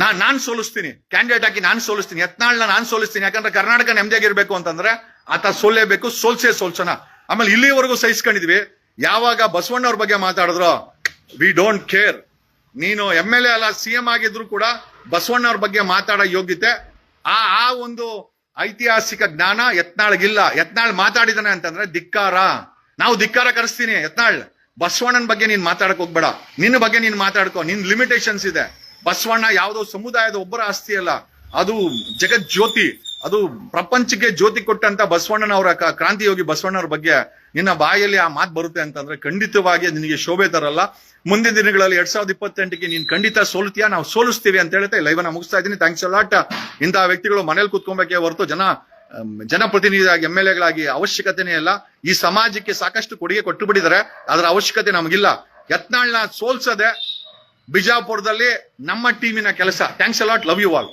ನಾ, ನಾನ್ ಸೋಲಿಸ್ತೀನಿ. ಕ್ಯಾಂಡಿಡೇಟ್ ಹಾಕಿ ನಾನು ಸೋಲಿಸ್ತೀನಿ. ಯತ್ನಾಳ್ನ ನಾನು ಸೋಲಿಸ್ತೀನಿ. ಯಾಕಂದ್ರೆ ಕರ್ನಾಟಕ ನೆಮ್ಮದಿಯಾಗಿರ್ಬೇಕು ಅಂತಂದ್ರೆ ಆತ ಸೋಲೇಬೇಕು, ಸೋಲ್ಸೇ ಸೋಲ್ಸೋಣ ಆಮೇಲೆ ಇಲ್ಲಿವರೆಗೂ ಸಹಿಸ್ಕೊಂಡಿದ್ವಿ. ಯಾವಾಗ ಬಸವಣ್ಣವ್ರ ಬಗ್ಗೆ ಮಾತಾಡಿದ್ರು ವಿ ಡೋಂಟ್ ಕೇರ್ ನೀನು ಎಂ ಎಲ್ ಎ ಅಲ್ಲ ಸಿ ಎಂ ಆಗಿದ್ರು ಕೂಡ ಬಸವಣ್ಣವ್ರ ಬಗ್ಗೆ ಮಾತಾಡೋ ಯೋಗ್ಯತೆ, ಆ ಆ ಒಂದು ಐತಿಹಾಸಿಕ ಜ್ಞಾನ ಯತ್ನಾಳ್ಗಿಲ್ಲ. ಯತ್ನಾಳ್ ಮಾತಾಡಿದಾನೆ ಅಂತಂದ್ರೆ ಧಿಕ್ಕಾರ. ನಾವು ಧಿಕ್ಕಾರ ಕರೆಸ್ತೀನಿ, ಯತ್ನಾಳ್, ಬಸವಣ್ಣನ ಬಗ್ಗೆ ನೀನ್ ಮಾತಾಡಕ್ ಹೋಗ್ಬೇಡ. ನಿನ್ನ ಬಗ್ಗೆ ನೀನ್ ಮಾತಾಡ್ಕೋ, ನಿನ್ ಲಿಮಿಟೇಷನ್ಸ್ ಇದೆ. ಬಸವಣ್ಣ ಯಾವುದೋ ಸಮುದಾಯದ ಒಬ್ಬರ ಆಸ್ತಿ ಅಲ್ಲ. ಅದು ಜಗತ್ ಜ್ಯೋತಿ ಅದು ಪ್ರಪಂಚಕ್ಕೆ ಜ್ಯೋತಿ ಕೊಟ್ಟಂತ ಬಸವಣ್ಣನವರ ಕ್ರಾಂತಿಯೋಗಿ ಬಸವಣ್ಣನವರ ಬಗ್ಗೆ ನಿನ್ನ ಬಾಯಲ್ಲಿ ಆ ಮಾತು ಬರುತ್ತೆ ಅಂತಂದ್ರೆ ಖಂಡಿತವಾಗಿ ನಿನಗೆ ಶೋಭೆ ತರಲ್ಲ. ಮುಂದಿನ ದಿನಗಳಲ್ಲಿ ಎರಡ್ ಸಾವಿರದ ಇಪ್ಪತ್ತೆಂಟಕ್ಕೆ ನೀನ್ ಖಂಡಿತ ಸೋಲ್ತೀಯಾ, ನಾವು ಸೋಲಿಸ್ತೀವಿ ಅಂತ ಹೇಳುತ್ತೆ ಲೈವ್ ಅನ್ನ ಮುಗಿಸ್ತಾ ಇದ್ದೀನಿ. ಥ್ಯಾಂಕ್ಸ್ ಅಲಾಟ್ ಇಂತಹ ವ್ಯಕ್ತಿಗಳು ಮನೇಲಿ ಕುತ್ಕೊಬೇಕೆ ಹೊರತು ಜನ ಜನಪ್ರತಿನಿಧಿಯಾಗಿ ಎಂ ಎಲ್ ಎಗಳಾಗಿ ಅವಶ್ಯಕತೆನೇ ಇಲ್ಲ. ಈ ಸಮಾಜಕ್ಕೆ ಸಾಕಷ್ಟು ಕೊಡುಗೆ ಕೊಟ್ಟು ಬಿಟ್ಟಿದ್ದಾರೆ. ಅದರ ಅವಶ್ಯಕತೆ ನಮಗಿಲ್ಲ. ಯತ್ನಾಳ್ನ ಸೋಲ್ಸದೆ ಬಿಜಾಪುರದಲ್ಲಿ ನಮ್ಮ ಟೀಮಿನ ಕೆಲಸ. Thanks a lot love you all